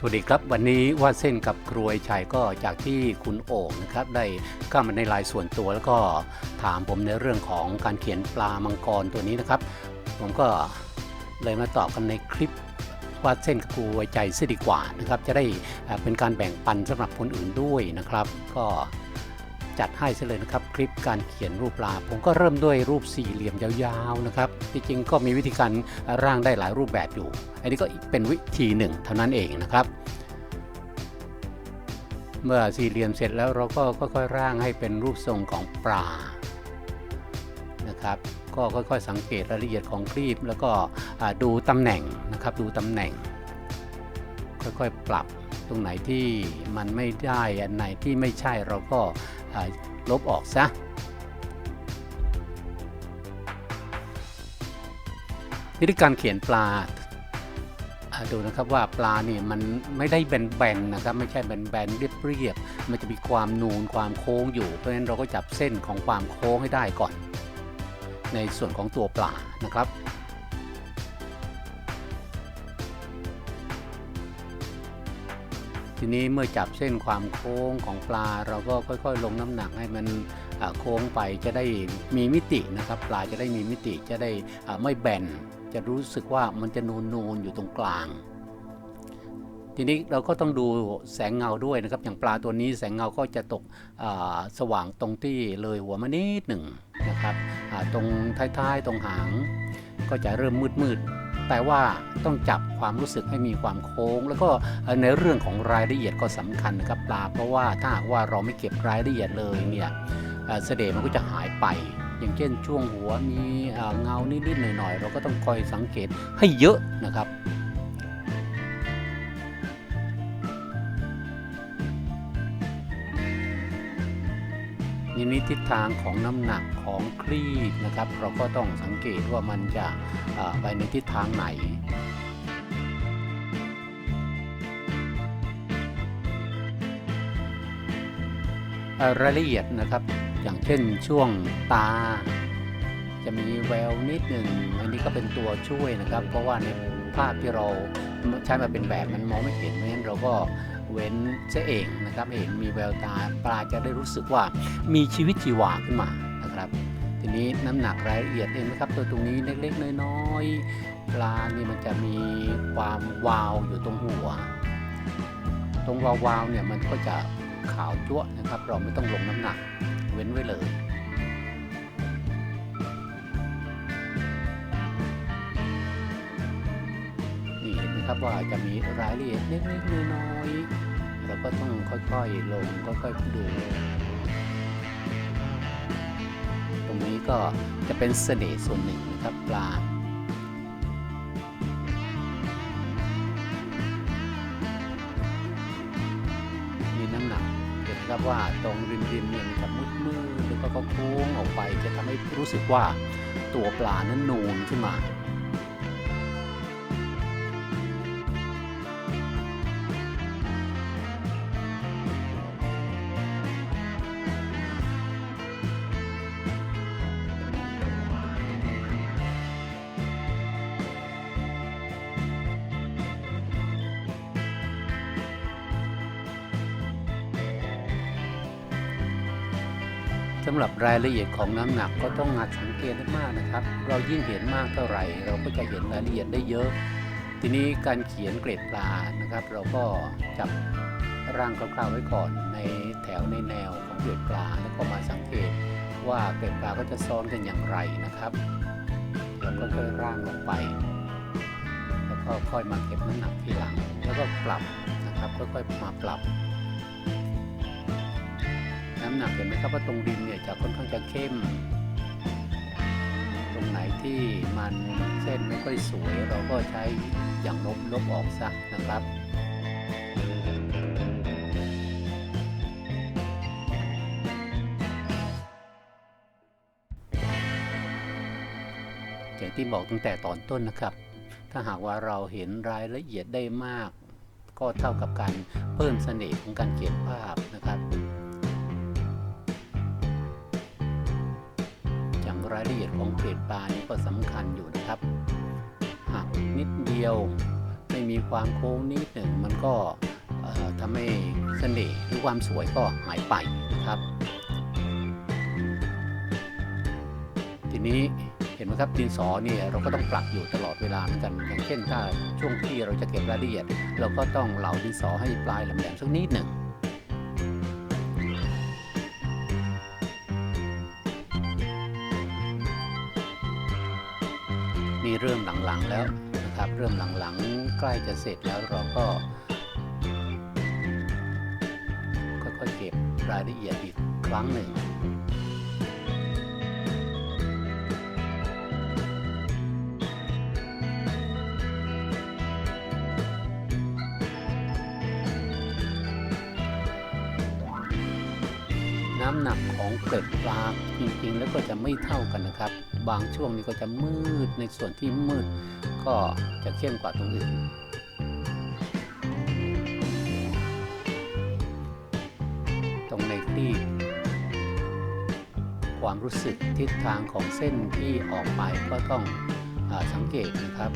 สวัสดีครับ วันนี้วาดเส้นกับกรวยชัยก็จากที่คุณโอ่งนะครับได้เข้ามาในไลน์ส่วนตัว แล้วก็ถามผมในเรื่องของการเขียนปลามังกรตัวนี้นะครับ ผมก็เลยมาตอบกันในคลิปวาดเส้นกับกรวยใจซะดีกว่านะครับ จะได้เป็นการแบ่งปันสำหรับคนอื่นด้วยนะครับ ก็ จัดให้ซะเลยนะครับ คลิปการเขียนรูปปลา ผมก็เริ่มด้วยรูปสี่เหลี่ยมยาวๆนะครับจริงๆก็มีวิธีการร่างได้หลายรูปแบบอยู่ อันนี้ก็เป็นวิธีหนึ่งเท่านั้นเองนะครับ เมื่อสี่เหลี่ยมเสร็จแล้วเราก็ค่อยๆร่างให้เป็นรูปทรงของปลานะครับ ก็ค่อยๆสังเกตรายละเอียดของครีบแล้วก็ดูตำแหน่งนะครับดูตำแหน่ง ค่อยๆปรับตรงไหนที่มันไม่ได้อันไหนที่ไม่ใช่เราก็ ลบออกซะวิธีการเขียนปลาดูนะครับว่าปลาเนี่ยมันไม่ได้แบนๆนะครับไม่ใช่แบนๆเรียบๆมันจะมีความนูนความโค้งอยู่ เพราะฉะนั้นเราก็จับเส้นของความโค้งให้ได้ก่อน ในส่วนของตัวปลานะครับ ทีนี้เมื่อจับเส้นความโค้งของปลา เราก็ค่อยๆ ลงน้ำหนักให้มันโค้งไปจะได้มีมิตินะครับ ปลาจะได้มีมิติจะได้ไม่แบนจะรู้สึกว่ามันจะนูนๆอยู่ตรงกลาง ทีนี้เราก็ต้องดูแสงเงาด้วยนะครับ อย่างปลาตัวนี้แสงเงาก็จะตกสว่างตรงที่เลยหัวมานิดหนึ่งนะครับตรงท้ายๆตรงหางก็จะเริ่มมืดๆ แต่ว่าต้องจับความรู้สึกให้มีความโค้ง แล้วก็ในเรื่องของรายละเอียดก็สำคัญนะครับปลาเพราะว่าถ้าหากว่าเราไม่เก็บรายละเอียดเลยเนี่ยเอ่อเสน่ห์มันก็จะหายไป อย่างเช่นช่วงหัวมีเอ่อเงานิดๆหน่อยๆ เราก็ต้องคอยสังเกตให้เยอะนะครับ ทีนี้ทิศทางของน้ำหนักของครีบนะครับ เราก็ต้องสังเกตว่ามันจะไปในทิศทางไหนรายละเอียดนะครับ อย่างเช่นช่วงตา จะมีแววนิดหนึ่งอันนี้ก็เป็นตัวช่วยนะครับ เพราะว่าในภาพที่เราใช้มาเป็นแบบมันมองไม่เห็นเพราะฉะนั้นเราก็ เว้นเสียเองนะครับเห็นมีแววตาปลาจะได้รู้สึกว่ามีชีวิตชีวาขึ้นมานะครับทีนี้น้ำหนักรายละเอียดเองนะครับตัวตรงนี้เล็กๆน้อยๆปลานี่มันจะมีความวาวอยู่ตรงหัว ตรงวาวๆเนี่ยมันก็จะขาวจั๊วนะครับ เราไม่ต้องลงน้ำหนักเว้นไว้เลย ครับว่าจะมีรายละเอียดเล็กๆน้อยๆเราก็ต้องค่อยๆลงค่อยๆดู ตรงนี้ก็จะเป็นเสน่ห์ส่วนหนึ่งนะครับปลามีน้ำหนักเห็นครับว่าตรงริมริมๆเนี่ยมันจะมืดมืดแล้วก็โค้งออกไปจะทำให้รู้สึกว่าตัวปลานั้นนูนขึ้นมา สำหรับรายละเอียดของน้ำหนักก็ต้องหัดสังเกตมากนะครับ เรายิ่งเห็นมากเท่าไหร่ เราก็จะเห็นรายละเอียดได้เยอะ ทีนี้การเขียนเกรดปลานะครับ เราก็จับร่างคร่าวๆไว้ก่อนในแถวในแนวของเกรดปลาแล้วก็มาสังเกตว่าเกรดปลาก็จะซ้อนกันอย่างไรนะครับแล้วก็ค่อยร่างลงไป แล้วก็ค่อยมาเก็บน้ำหนักทีหลัง แล้วก็ปรับนะครับค่อยๆมาปรับ น้ำหนักเห็นไหมครับว่าตรงดินเนี่ยจะค่อนข้างจะเข้ม ตรงไหนที่มันเส้นไม่ค่อยสวยเราก็ใช้อย่างลบลบออกซะนะครับอย่างที่บอกตั้งแต่ตอนต้นนะครับ ถ้าหากว่าเราเห็นรายละเอียดได้มาก ก็เท่ากับการเพิ่มเสน่ห์ของการเขียนภาพนะครับางรายละเอียดของเกรดปลานี่ก็สำคัญอยู่นะครับหากนิดเดียวไม่มีความโค้งนิดหนึ่งมันก็ทำให้เสน่ห์หรือความสวยก็หายไปนะครับ ทีนี้เห็นไหมครับดินสอเนี่ยเราก็ต้องปรับอยู่ตลอดเวลาเหมือนกัน อย่างเช่นถ้าช่วงที่เราจะเก็บรายละเอียด เราก็ต้องเหลาดินสอให้ปลายแหลมๆสักนิดหนึ่ง งๆแล้วนะครับ เริ่มหลังๆ ใกล้จะเสร็จแล้วเราก็ค่อยๆเก็บรายละเอียดอีกครั้งหนึ่ง น้ำหนักของเกล็ดปลาจริงๆ แล้วก็จะไม่เท่ากันนะครับ บางช่วงนี้ก็จะมืดในส่วนที่มืด ก็จะเข้มกว่าตรงอื่นตรงในคลีบความรู้สึกทิศทางของเส้นที่ออกไปก็ต้องอสังเกตนะครับ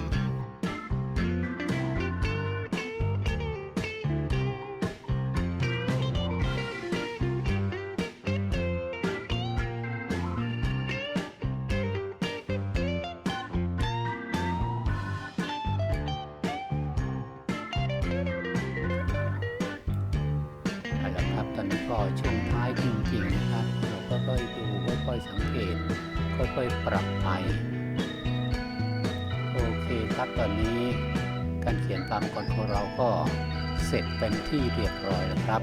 ก็ช่วงท้ายจริงๆนะครับเราก็ค่อยๆดูค่อยๆสังเกต ค่อยๆปรับไปโอเคครับตอนนี้การเขียนตามกฎของเราก็เสร็จเป็นที่เรียบร้อยแล้วครับ